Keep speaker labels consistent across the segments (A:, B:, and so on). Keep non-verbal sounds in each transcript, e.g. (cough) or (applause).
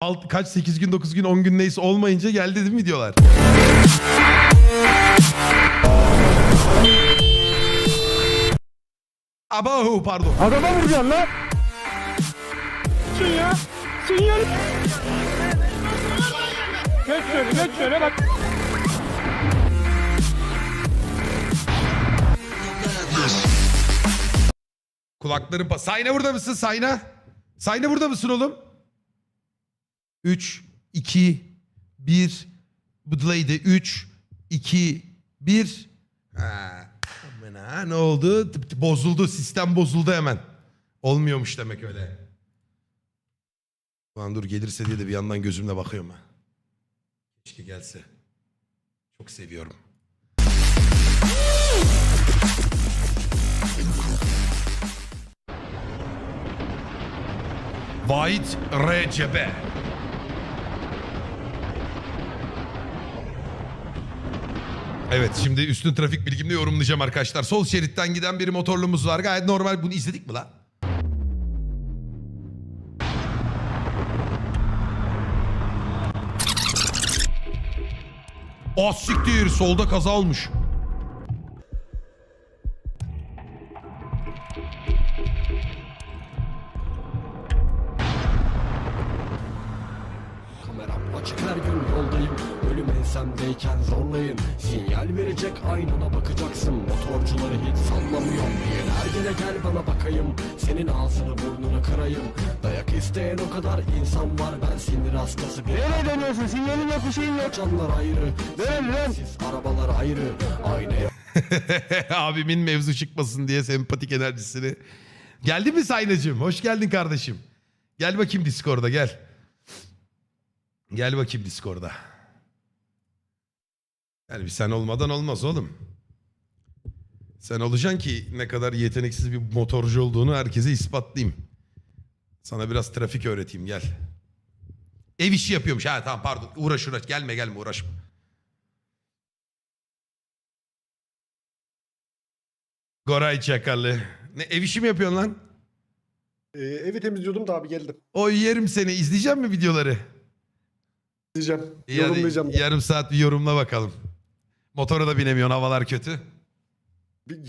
A: alt, kaç 8 gün 9 gün 10 gün neyse olmayınca geldi değil mi diyorlar. Abahu pardon.
B: Adama vuracaksın lan. Sinyal. Sinyal. Geç şöyle geç şöyle bak.
A: Kulakların pa- Sayna burada mısın Sayna? Sayna burada mısın oğlum? 3, 2, 1. Bu delay'de 3, 2, 1. Ha. Ne oldu? Bozuldu. Sistem bozuldu hemen. Olmuyormuş demek öyle. Ulan dur gelirse diye de bir yandan gözümle bakıyorum ha. Keşke gelse. Çok seviyorum. Vahit Recebe. Evet şimdi üstün trafik bilgimle yorumlayacağım arkadaşlar. Sol şeritten giden bir motorluğumuz var. Gayet normal. Bunu izledik mi lan? Ah siktir. Solda kaza olmuş.
C: Bakayım Senin ağzını burnunu kırayım Dayak isteyen o kadar insan var Ben sinir hastası bir
B: Nereye dönüyorsun? Sinyalin yok bir şeyin yok.
C: Canlar ayrı
B: Dön lan.
C: Siz arabalar ayrı Aynaya (laughs)
A: Abimin mevzu çıkmasın diye sempatik enerjisini. Geldi mi Saynacığım? Hoş geldin kardeşim. Gel bakayım Discord'a gel. Gel bakayım Discord'a. Yani bir sen olmadan olmaz oğlum. Sen olacaksın ki ne kadar yeteneksiz bir motorcu olduğunu herkese ispatlayayım. Sana biraz trafik öğreteyim gel. Ev işi yapıyormuş. Ha tamam pardon uğraş uğraş gelme gelme uğraşma. Goray Çakalı. Ne ev işi mi yapıyorsun lan?
D: Ee, evi temizliyordum da abi geldim.
A: Oy yerim seni. İzleyecek mi videoları? Hadi
D: Yorumlayacağım. da.
A: yarım saat bir yorumla bakalım. Motora da binemiyorsun havalar kötü.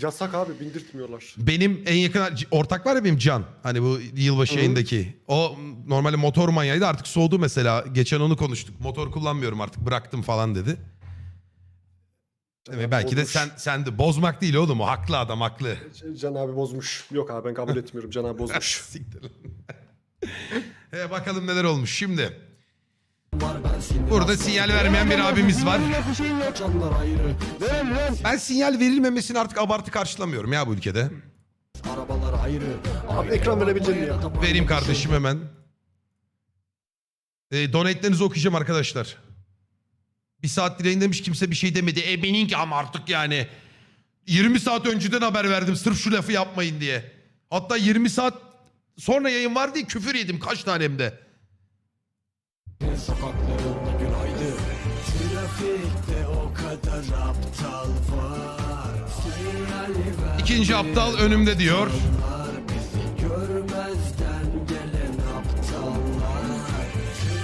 D: Yasak abi bindirtmiyorlar.
A: Benim en yakın ortak var ya benim Can. Hani bu yılbaşı
D: Hı.
A: yayındaki. O normalde motor manyağıydı artık soğudu mesela. Geçen onu konuştuk. Motor kullanmıyorum artık bıraktım falan dedi. Ve belki de
D: Bozmuş.
A: sen sen de bozmak değil oğlum o haklı adam haklı.
D: Can abi bozmuş. Yok abi ben kabul etmiyorum. Can abi bozmuş. (laughs)
A: Siktir lan. Bakalım neler olmuş şimdi. Burada sinyal vermeyen bir abimiz var. Ben sinyal verilmemesini artık abartı karşılamıyorum ya bu ülkede.
C: Arabalar ayrı
D: Abi ekran verebileceksin ya.
A: Vereyim kardeşim hemen. E, donate'lerinizi okuyacağım arkadaşlar. Bir saat dileğin demiş kimse bir şey demedi. E benimki ama artık yani. 20 saat önceden haber verdim sırf şu lafı yapmayın diye. Hatta 20 saat sonra yayın var diye küfür yedim kaç tanem de.
C: Sokaklarında günaydın Trafikte o kadar aptal var
A: İkinci aptal önümde diyor.
C: bizi görmezden gelen aptallar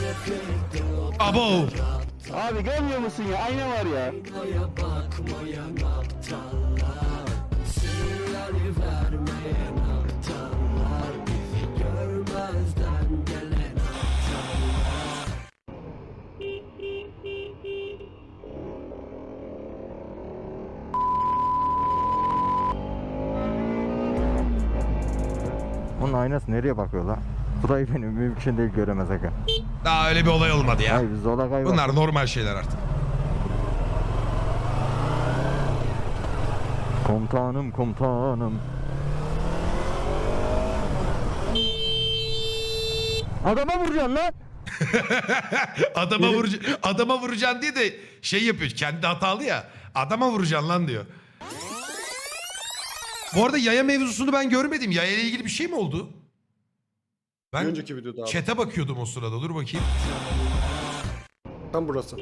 C: Trafikte o
A: Abo.
B: Abi görmüyor musun ya? Ayna var ya.
C: aynaya bakmayan aptallar Sinyali vermeyen
B: aynası nereye bakıyor lan? Burayı benim mümkün değil göremez aga.
A: Daha öyle bir olay olmadı ya.
B: Ay biz.
A: Bunlar normal şeyler artık.
B: Komutanım komutanım. Adama vuracaksın lan. (laughs)
A: Adama vurca adama vuracaksın diye de şey yapıyor. Kendi hatalı ya. Adama vuracaksın lan diyor. Bu arada yaya mevzusunu ben görmedim. Yaya ile ilgili bir şey mi oldu?
D: Bir
A: Ben
D: önceki videoda abi.
A: çete bakıyordum o sırada. Dur bakayım.
D: Tam burası.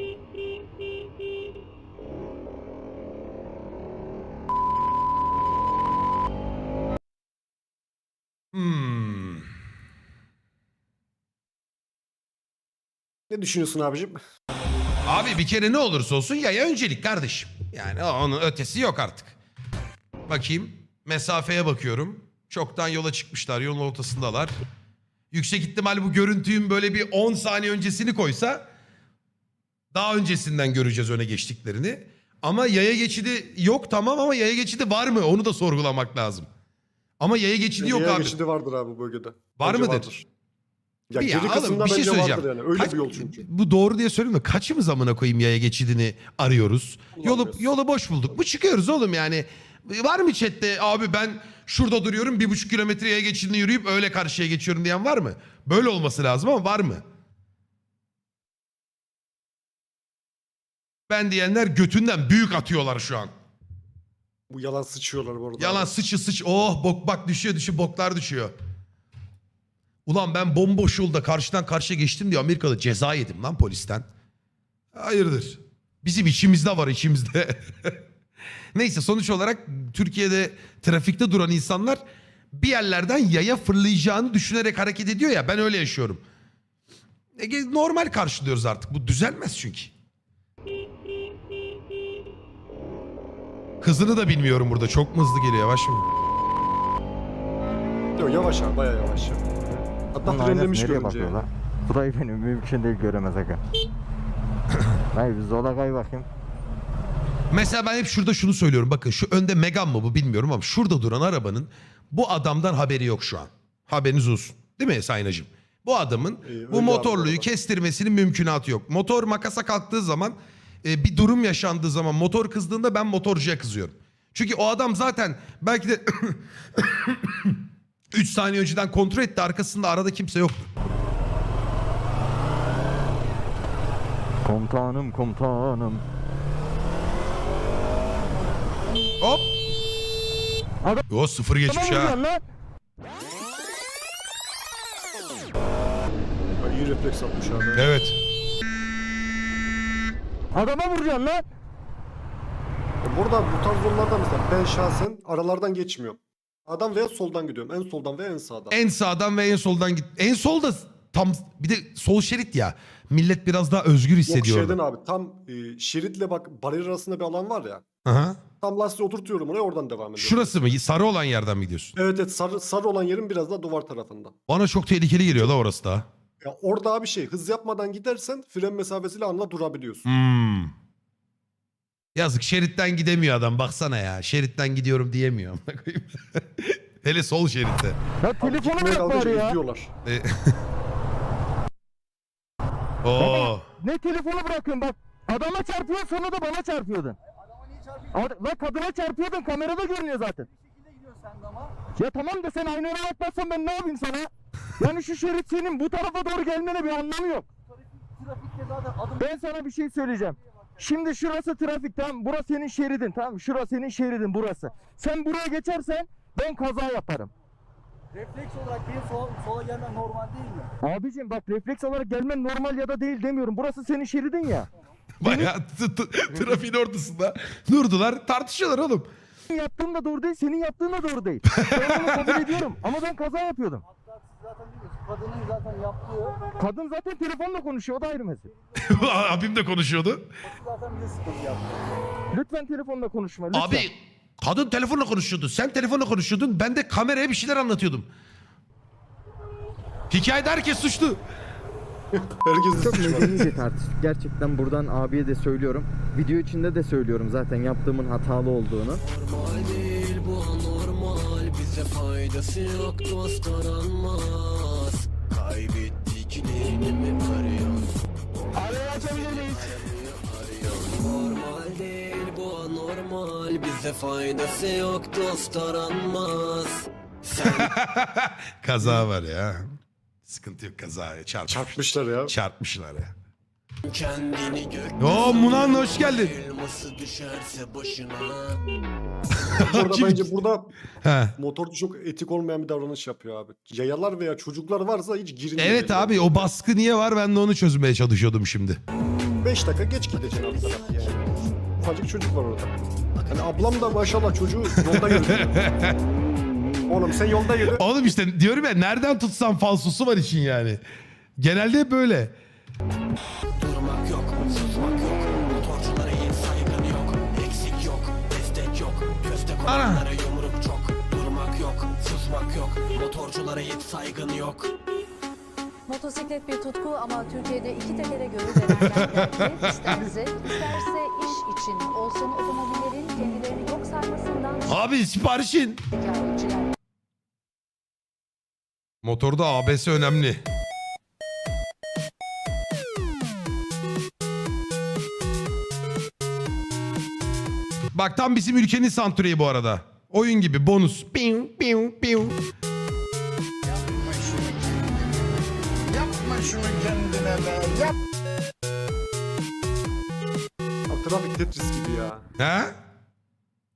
A: Hmm.
D: Ne düşünüyorsun abicim?
A: Abi bir kere ne olursa olsun yaya öncelik kardeşim. Yani onun ötesi yok artık. Bakayım. Mesafeye bakıyorum. Çoktan yola çıkmışlar. Yolun ortasındalar. Yüksek ihtimal bu görüntünün böyle bir 10 saniye öncesini koysa daha öncesinden göreceğiz öne geçtiklerini. Ama yaya geçidi yok tamam ama yaya geçidi var mı? Onu da sorgulamak lazım. Ama yaya geçidi yok
D: Yaya
A: abi.
D: geçidi vardır abi bu bölgede.
A: Var
D: Bence
A: mıdır?
D: vardır. Ya
A: Bir
D: geri
A: oğlum,
D: kısımda
A: bir şey söyleyeceğim.
D: yani. Öyle
A: Kaç-
D: bir yol çünkü.
A: Bu doğru diye söyleyeyim de kaçımız amına koyayım yaya geçidini arıyoruz. Yolu, yolu boş bulduk. Bu çıkıyoruz oğlum yani. Var mı chatte abi ben şurada duruyorum bir buçuk kilometre yaya geçidini yürüyüp öyle karşıya geçiyorum diyen var mı? Böyle olması lazım ama var mı? Ben diyenler götünden büyük atıyorlar şu an.
D: Bu yalan sıçıyorlar bu arada.
A: Yalan
D: abi.
A: sıçı sıç. Oh bok bak düşüyor düşüyor boklar düşüyor. Ulan ben bomboş yolda karşıdan karşıya geçtim diye Amerika'da ceza yedim lan polisten. Hayırdır? Bizim içimizde var içimizde. (laughs) Neyse sonuç olarak Türkiye'de trafikte duran insanlar bir yerlerden yaya fırlayacağını düşünerek hareket ediyor ya ben öyle yaşıyorum. E, normal karşılıyoruz artık bu düzelmez çünkü. Hızını da bilmiyorum burada çok mu hızlı geliyor yavaş mı?
D: Yok yavaş abi bayağı yavaş. ya. Hatta
B: Bunun aynası
D: frenlemiş
B: nereye
D: görünce.
B: bakıyor la? Burayı benim mümkün değil göremez aga. (coughs) Hayır biz zola kay bakayım.
A: Mesela ben hep şurada şunu söylüyorum. Bakın şu önde Megan mı bu bilmiyorum ama şurada duran arabanın bu adamdan haberi yok şu an. Haberiniz olsun. Değil mi Sayınacığım? Bu adamın
D: Ee, öyle
A: bu
D: abi,
A: motorluyu
D: araba.
A: kestirmesinin mümkünatı yok. Motor makasa kalktığı zaman e, bir durum yaşandığı zaman motor kızdığında ben motorcuya kızıyorum. Çünkü o adam zaten belki de (coughs) (coughs) 3 saniye önceden kontrol etti arkasında arada kimse yoktu.
B: Komutanım komutanım.
A: Hop.
B: Adam-
A: O sıfır geçmiş
B: Tamam
A: ha.
D: İyi refleks atmış abi.
A: Evet.
B: Adama vuracaksın lan.
D: Burada bu tarz yollarda mesela ben şahsen aralardan geçmiyorum. Adam veya soldan gidiyorum. En soldan veya en sağdan.
A: En sağdan ve en soldan git. En solda tam bir de sol şerit ya. Millet biraz daha özgür
D: Yok
A: hissediyor.
D: şeyden
A: orada.
D: abi tam e, şeritle bak bariyer arasında bir alan var ya.
A: Aha.
D: Tam lastiği oturtuyorum oraya oradan devam ediyorum.
A: Şurası mı? Sarı olan yerden mi gidiyorsun?
D: Evet evet sarı, sarı olan yerin biraz daha duvar tarafında.
A: Bana çok tehlikeli geliyor la orası da.
D: Ya orada abi şey hız yapmadan gidersen fren mesafesiyle anla durabiliyorsun.
A: Hmm. Yazık şeritten gidemiyor adam baksana ya. Şeritten gidiyorum diyemiyor. (laughs) Hele sol şeritte.
B: Ya telefonu
D: Gitmeye
B: bari ya.
D: izliyorlar.
A: E- (laughs) Oo.
B: Ne telefonu bırakın bak. Adama çarpıyorsun sonra da bana çarpıyordun. Ad- La kadına çarpıyordun kamerada görünüyor zaten. Ya tamam da sen aynı yere bakmazsan ben ne yapayım sana? Yani şu şerit senin bu tarafa doğru gelmene bir anlamı yok. Ben sana bir şey söyleyeceğim. Şimdi şurası trafik tamam burası senin şeridin tamam mı? Şurası senin şeridin burası. Sen buraya geçersen ben kaza yaparım.
E: Refleks olarak benim sola, sola gelmem normal değil mi?
B: Abicim bak refleks olarak gelmen normal ya da değil demiyorum. Burası senin şeridin ya.
A: Bayağı t- t- trafiğin ortasında durdular tartışıyorlar oğlum.
B: Senin yaptığın da doğru değil, senin yaptığın da doğru değil. (laughs) Ben bunu kabul ediyorum ama ben kaza yapıyordum.
E: Hatta zaten biliyorsunuz. Kadının zaten yaptığı,
B: Kadın zaten telefonla konuşuyor, o da ayrı mesele. (laughs)
A: Abim de konuşuyordu.
E: zaten bize sıkıntı yaptı.
B: Lütfen telefonla konuşma, lütfen.
A: Abi kadın telefonla konuşuyordu. Sen telefonla konuşuyordun. Ben de kameraya bir şeyler anlatıyordum. Hikayede herkes suçlu.
D: Herkes
B: Çok medenice tartıştık. Gerçekten buradan abiye de söylüyorum. Video içinde de söylüyorum zaten yaptığımın hatalı olduğunu.
C: Normal değil bu Bize faydası yok dost aranmaz Kaybettiklerini mi arıyorsun? Normal değil bu anormal Bize faydası yok dost aranmaz Sen (laughs)
A: Kaza var ya. Sıkıntı yok kazaya çarpmış.
D: Çarpmışlar ya.
A: Çarpmışlar ya.
C: Kendini gök
A: Oo Munan hoş geldin.
C: Elması düşerse başına
D: Burada
A: Kim-
D: bence burada
A: He.
D: motorcu çok etik olmayan bir davranış yapıyor abi. Yayalar veya çocuklar varsa hiç girilmiyor.
A: Evet abi o baskı niye var ben de onu çözmeye çalışıyordum şimdi.
D: 5 dakika geç gideceksin taraf yani. Ufacık çocuk var orada. Hani ablam da maşallah çocuğu yolda yürütüyor. (laughs) Oğlum sen yolda yürü.
A: Oğlum işte diyorum ya nereden tutsam falsosu var için yani. Genelde hep böyle.
C: Koyanlara yumruk çok Durmak yok, susmak yok Motorculara hiç saygın yok
F: Motosiklet bir tutku ama Türkiye'de iki tekere görülenlerden biri (laughs) ister zevk isterse iş için olsun otomobillerin kendilerini yok saymasından
A: Abi siparişin.
F: şikayetçiler.
A: Motorda ABS önemli. Bak tam bizim ülkenin santureyi bu arada. Oyun gibi bonus. Piu, piu, piu.
D: Abi trafik Tetris gibi ya.
A: He?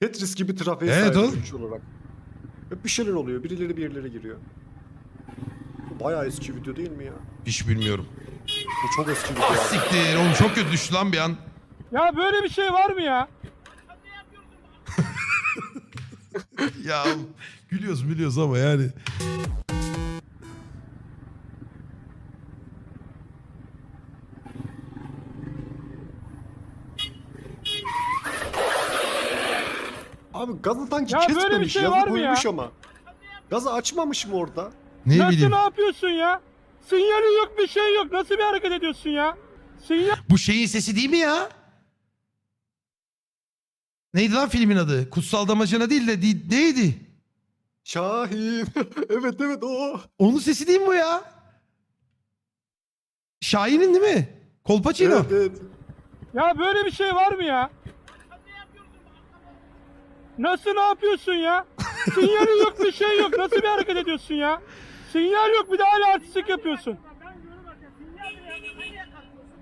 D: Tetris gibi trafiğe
A: Evet
D: sahip
A: oğlum.
D: olarak. Hep bir şeyler oluyor. Birileri bir yerlere giriyor. Bu Bayağı eski video değil mi ya?
A: Hiç bilmiyorum.
D: Bu çok eski video.
A: Ah
D: ya.
A: siktir. Oğlum çok kötü düştü lan bir an.
G: Ya böyle bir şey var mı ya?
A: Ya gülüyoruz biliyoruz ama yani.
D: Abi gazı sanki
G: Ya böyle bir
D: kesmemiş.
G: şey
D: yazı
G: mı ya?
D: koymuş ama. Gazı açmamış mı orada?
A: Ne
G: Nasıl
A: bileyim.
G: ne yapıyorsun ya? Sinyali yok bir şey yok. Nasıl bir hareket ediyorsun ya? Sinyal
A: Bu şeyin sesi değil mi ya? Neydi lan filmin adı? Kutsal Damacana değil de di- neydi?
D: Şahin. (laughs) evet evet o.
A: Onun sesi değil mi bu ya? Şahin'in değil mi? Kolpaçino.
D: Evet evet.
G: ya böyle bir şey var mı ya? Nasıl ne yapıyorsun ya? Sinyali yok bir şey yok. Nasıl bir hareket ediyorsun ya? Sinyal yok bir de hala artistik yapıyorsun.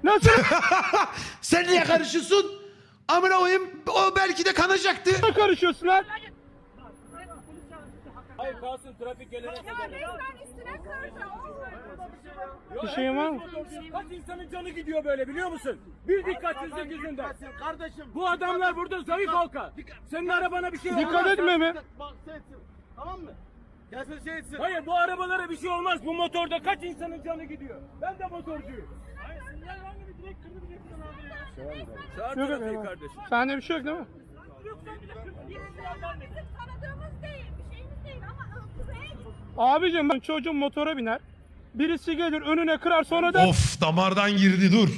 G: Nasıl (laughs)
A: Sen niye karışıyorsun? Amına koyayım o belki de kanacaktı.
G: karışıyorsun lan?
E: Hayır kalsın trafik gelene kadar.
G: Bir şeyin var mı?
E: Kaç insanın canı gidiyor böyle biliyor musun? Bir dikkatsizlik yüzünden. Kardeşim. Bu adamlar burada zayıf halka. Senin arabana bir şey olmaz.
G: Dikkat etme mi?
E: Tamam mı? Gelsin şey etsin. Hayır bu arabalara bir şey olmaz. Bu motorda kaç insanın canı gidiyor. Ben de motorcuyum. Hayır sinyal hangi bir direkt abi ya. Çağır
G: Yok
E: trafiği
G: yok.
E: kardeşim.
G: Sende bir şey yok değil mi?
H: Bizim tanıdığımız değil, bir şeyimiz değil ama buraya git.
G: Abicim ben çocuğum motora biner. Birisi gelir önüne kırar sonra da
A: Of damardan girdi dur.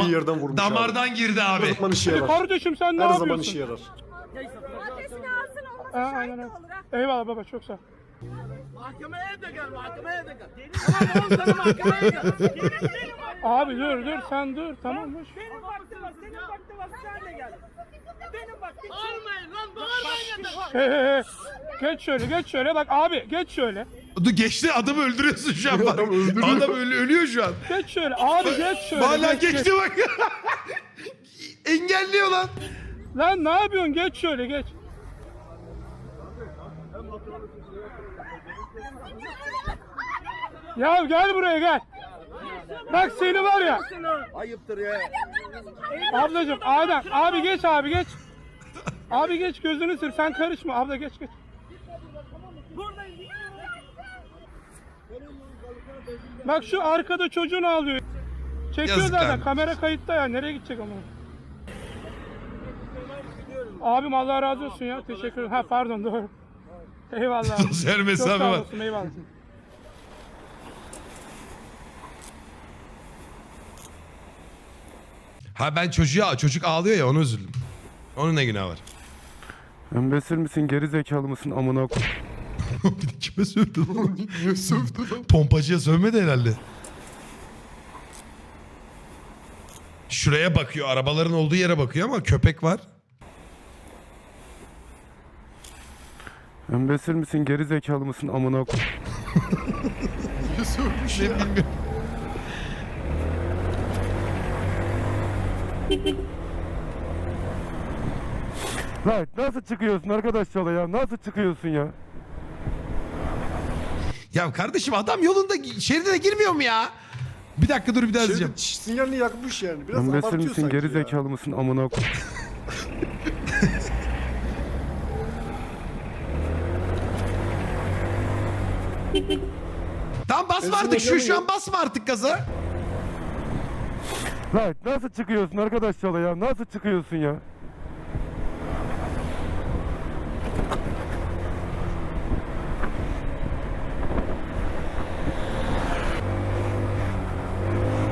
D: İyi yerden vurmuş
A: Damardan girdi
D: Her
A: abi.
D: zaman işe yarar.
G: kardeşim sen ne
D: Her
G: yapıyorsun?
D: zaman işe yarar.
H: Adresini alsın olmasa
G: Ha,
H: şahit
G: aynen
H: de
G: öyle.
H: olur ha.
G: Eyvallah baba çok sağ ol.
E: Mahkemeye de gel, mahkemeye de gel. Tamam oğlum sana mahkemeye gel.
G: Abi dur dur sen dur tamam ver.
E: Benim vaktim var, senin vaktin var, sen de gel. Benim vaktim. Bağırmayın lan, bağırmayın ya.
G: Hey. Geç şöyle geç şöyle bak abi geç şöyle.
A: Dur geçti adamı öldürüyorsun şu an bak.
D: Adam öldürüyor.
A: Adam ölü- ölüyor şu an.
G: Geç şöyle abi geç şöyle. Geç,
A: geçti bak. Engelliyor lan.
G: Lan ne yapıyorsun geç şöyle geç. Ya gel buraya gel. Bak seni var ya.
E: Ayıptır ya.
G: Ablacım Adem abi geç abi geç. Abi geç gözünü sür sen karışma abla geç geç. Bak şu arkada çocuğunu alıyor. Çekiyor
A: Yazık
G: zaten
A: abi.
G: kamera kayıtta ya nereye gidecek ama. Abim Allah razı olsun ya teşekkür ederim. Ha pardon doğru. Eyvallah. (laughs) Çok
A: mesafe
G: sağ
A: var.
G: olasın eyvallah.
A: Ha ben çocuğa çocuk ağlıyor ya onu üzüldüm. Onun ne günahı var?
I: Embesil misin geri zekalı mısın amına koy. (laughs)
A: bir de kime sövdü lan? (laughs)
D: Niye sövdü lan?
A: Pompacıya sövmedi herhalde. Şuraya bakıyor. Arabaların olduğu yere bakıyor ama köpek var.
I: Embesil misin geri zekalı mısın amına koy.
D: Niye sövmüş
A: Ne
D: ya?
A: bilmiyorum.
I: Lan nasıl çıkıyorsun arkadaş yola ya nasıl çıkıyorsun ya?
A: Ya kardeşim adam yolunda şeridine girmiyor mu ya? Bir dakika dur bir daha.
D: Şeridi sinyalini yakmış yani. Biraz
I: Embesil
D: abartıyor
I: misin
D: sanki
I: geri
D: ya.
I: zekalı mısın amına koy.
A: Tamam basma artık şu şu an basma artık gaza.
I: Lan nasıl çıkıyorsun arkadaş yola ya? Nasıl çıkıyorsun ya?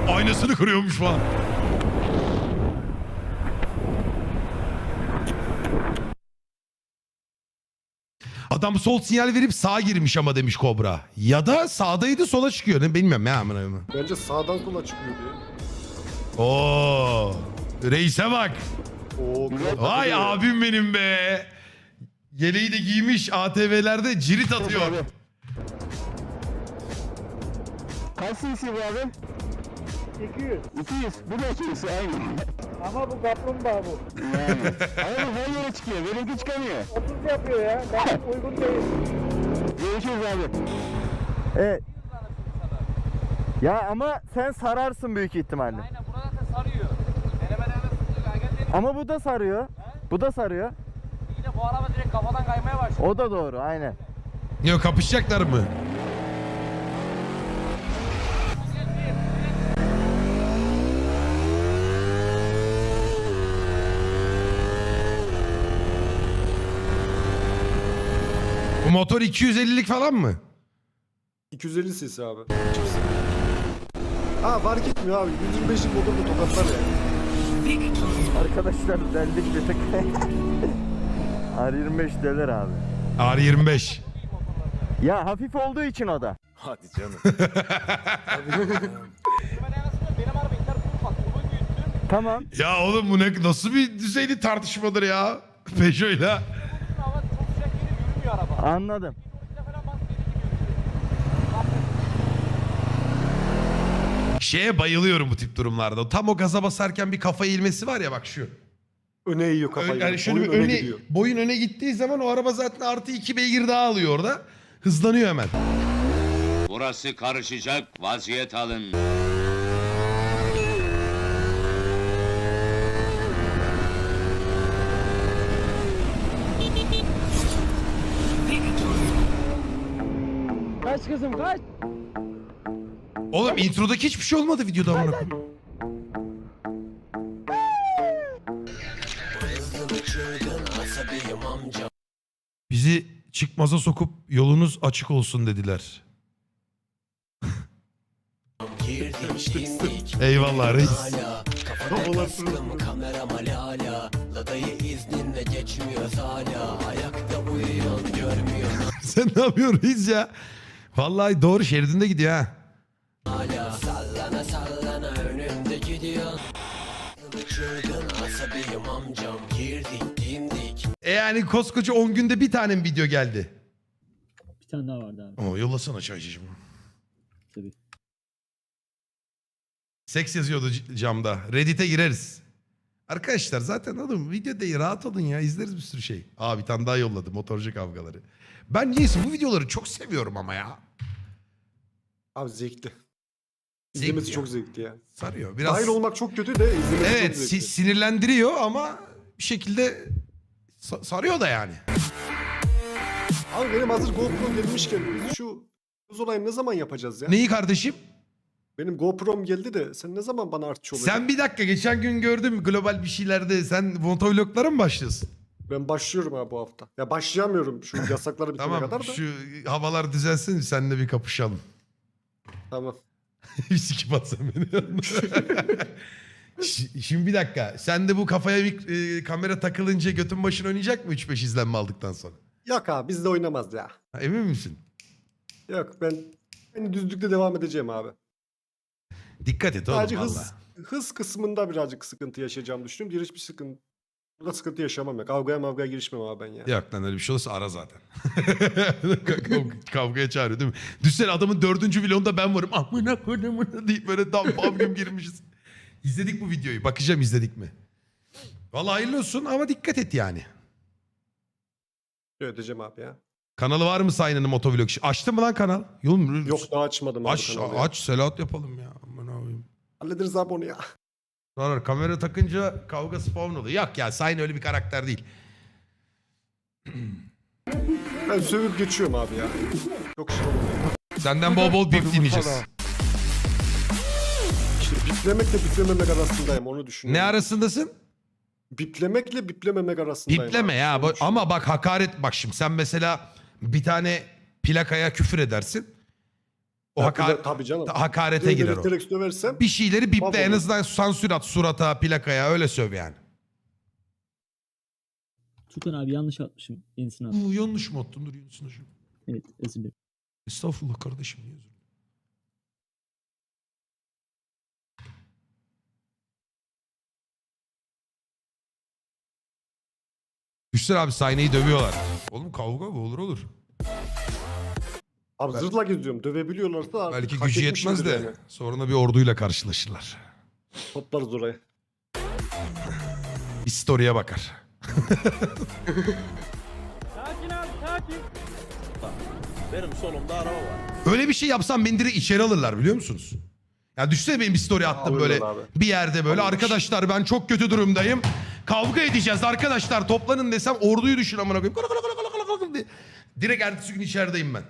A: Aynasını kırıyormuş falan. Adam sol sinyal verip sağa girmiş ama demiş Kobra. Ya da sağdaydı sola çıkıyor. Ne bilmiyorum ya amına koyayım.
D: Bence sağdan sola çıkıyor diye.
A: Oo. Reise bak.
D: Oo,
A: Vay abim benim be. Yeleği de giymiş ATV'lerde cirit atıyor.
B: Kaç cc bu abi? 200. 200. Bu da 200 aynı.
E: Ama bu kaplumbağa bu.
B: Yani. Ama bu her yere çıkıyor. Benimki çıkamıyor.
E: 30 yapıyor ya. Ben uygun değil.
B: Görüşürüz abi. Evet. Ya ama sen sararsın büyük ihtimalle.
E: Aynen sarıyor. Denemelerde sıkıyor. Gel
B: Ama bu da sarıyor. Bu da sarıyor.
E: Yine bu araba direkt kafadan kaymaya başlıyor.
B: O da doğru aynen.
A: Yok kapışacaklar mı? Bu motor 250'lik falan mı?
D: 250 cc abi. Ha fark etmiyor abi. 125'lik motor da tokatlar yani.
B: Arkadaşlar deldik bir tık. R25 deler abi.
A: R25.
B: Ya hafif olduğu için o da.
I: Hadi canım.
B: Tamam.
A: Ya oğlum bu ne, nasıl bir düzeyli tartışmadır ya? (laughs) Peugeot'la.
E: Hava çok sıcak yeri yürümüyor araba.
B: Anladım.
E: Bir de falan bas deli gibi
A: Şeye bayılıyorum bu tip durumlarda. Tam o gaza basarken bir kafa eğilmesi var ya bak şu.
D: Öne eğiyor kafayı.
A: Ön- yani şöyle
D: Boyun öne
A: öne,
D: gidiyor.
A: boyun öne gittiği zaman o araba zaten artı iki beygir daha alıyor orada. Hızlanıyor hemen.
J: Burası karışacak, vaziyet alın.
E: Kaç kızım kaç.
A: Oğlum introdaki hiçbir şey olmadı videoda amına koyayım. Bizi çıkmaza sokup yolunuz açık olsun dediler. (laughs) Eyvallah reis.
C: Kameram hala Ladayı izninle geçmiyoruz hala Ayakta uyuyor görmüyor
A: Sen ne yapıyorsun reis ya? Vallahi doğru şeridinde gidiyor ha. Yani koskoca 10 günde bir tane mi video geldi?
E: Bir tane daha vardı abi.
A: Oo, yollasana çaycıcım.
E: Tabii.
A: Seks yazıyordu c- camda. Reddit'e gireriz. Arkadaşlar zaten oğlum video değil rahat olun ya izleriz bir sürü şey. Aa bir tane daha yolladı motorcu kavgaları. Ben niyeyse bu videoları çok seviyorum ama ya.
D: Abi zevkli. İzlemesi
A: ya.
D: çok zevkli ya.
A: Sarıyor. Biraz
D: Dahil olmak çok kötü de izlemesi çok
A: evet
D: zevkli.
A: si- sinirlendiriyor ama bir şekilde sa- sarıyor da yani.
D: Abi benim hazır GoPro gelmişken şu hız olayını ne zaman yapacağız ya?
A: Neyi kardeşim?
D: Benim GoPro'm geldi de sen ne zaman bana artçı olacaksın?
A: Sen bir dakika geçen gün gördüm global bir şeylerde sen motovloglara mı başlıyorsun?
D: Ben başlıyorum abi bu hafta. Ya başlayamıyorum şu (laughs) yasakları bitene
A: Tamam
D: kadar da.
A: şu havalar düzelsin seninle bir kapışalım.
D: Tamam. (laughs)
A: bir sikip atsan beni. (laughs) Ş- Şimdi bir dakika. Sen de bu kafaya mik- e, kamera takılınca götün başına oynayacak mı 3-5 izlenme aldıktan sonra?
D: Yok abi bizde oynamaz ya.
A: Ha, emin misin?
D: Yok ben ben düzlükte devam edeceğim abi.
A: Dikkat et oğlum
D: Sadece
A: valla.
D: hız, hız kısmında birazcık sıkıntı yaşayacağımı düşünüyorum. Diğer hiçbir sıkıntı Burada sıkıntı yaşamam ya. Kavgaya mavgaya girişmem abi ben ya.
A: Yok lan öyle bir şey olursa ara zaten. (laughs) Kav- Kavgaya çağırıyor değil mi? Düşsene adamın dördüncü vlogunda ben varım. Amına koyayım deyip böyle tam bam güm girmişiz. İzledik bu videoyu. Bakacağım izledik mi? Vallahi hayırlı olsun ama dikkat et yani.
D: Şöyle edeceğim abi ya.
A: Kanalı var mı Sayın'ın motovlog? Açtın mı lan kanal? Yolum,
D: Yok daha açmadım abi
A: Aç,
D: kanalı ya.
A: aç Selahat yapalım ya. Aman abim.
D: Hallederiz abi onu ya.
A: Sonra kamera takınca kavga spawn oluyor. Yok ya Sayın öyle bir karakter değil.
D: Ben sövüp geçiyorum abi ya. Çok şey olmuyor.
A: Senden bol bol bip dinleyeceğiz.
D: İşte biplemekle biplememek arasındayım onu düşünüyorum.
A: Ne arasındasın?
D: Biplemekle biplememek arasındayım.
A: Bipleme
D: abi.
A: ya.
D: Onu
A: Bu-
D: düşünüyorum.
A: Ama bak hakaret bak şimdi sen mesela bir tane plakaya küfür edersin. O
D: Ya
A: haka-
D: bir de- tabii canım.
A: hakarete
D: Böyle
A: girer o.
D: söversem
A: Bir şeyleri biple en
D: Mahvolur.
A: azından sansür at surata, plakaya öyle söv yani.
E: Tukan abi yanlış atmışım. Yenisini at.
A: Uu, yanlış mı attın? Dur yenisini açayım.
E: Evet özür dilerim.
A: Estağfurullah kardeşim. niye özür dilerim? Düşsene abi sahneyi dövüyorlar. Oğlum kavga mı olur olur.
D: abi zırhla geziyorum. Dövebiliyorlarsa artık
A: Belki
D: hak
A: gücü yetmez
D: etmişimdir
A: de
D: yani.
A: sonra bir orduyla karşılaşırlar.
D: Toplarız oraya.
A: Bir story'e bakar.
G: Sakin abi sakin.
E: Benim solumda araba var.
A: Öyle bir şey yapsam beni direkt içeri alırlar biliyor musunuz? Ya düşsene benim bir story attım
D: Alırlar
A: böyle
D: abi.
A: bir yerde böyle arkadaşlar ben çok kötü durumdayım. Kavga edeceğiz arkadaşlar toplanın desem orduyu düşün amına koyayım. Direkt ertesi gün içerideyim ben.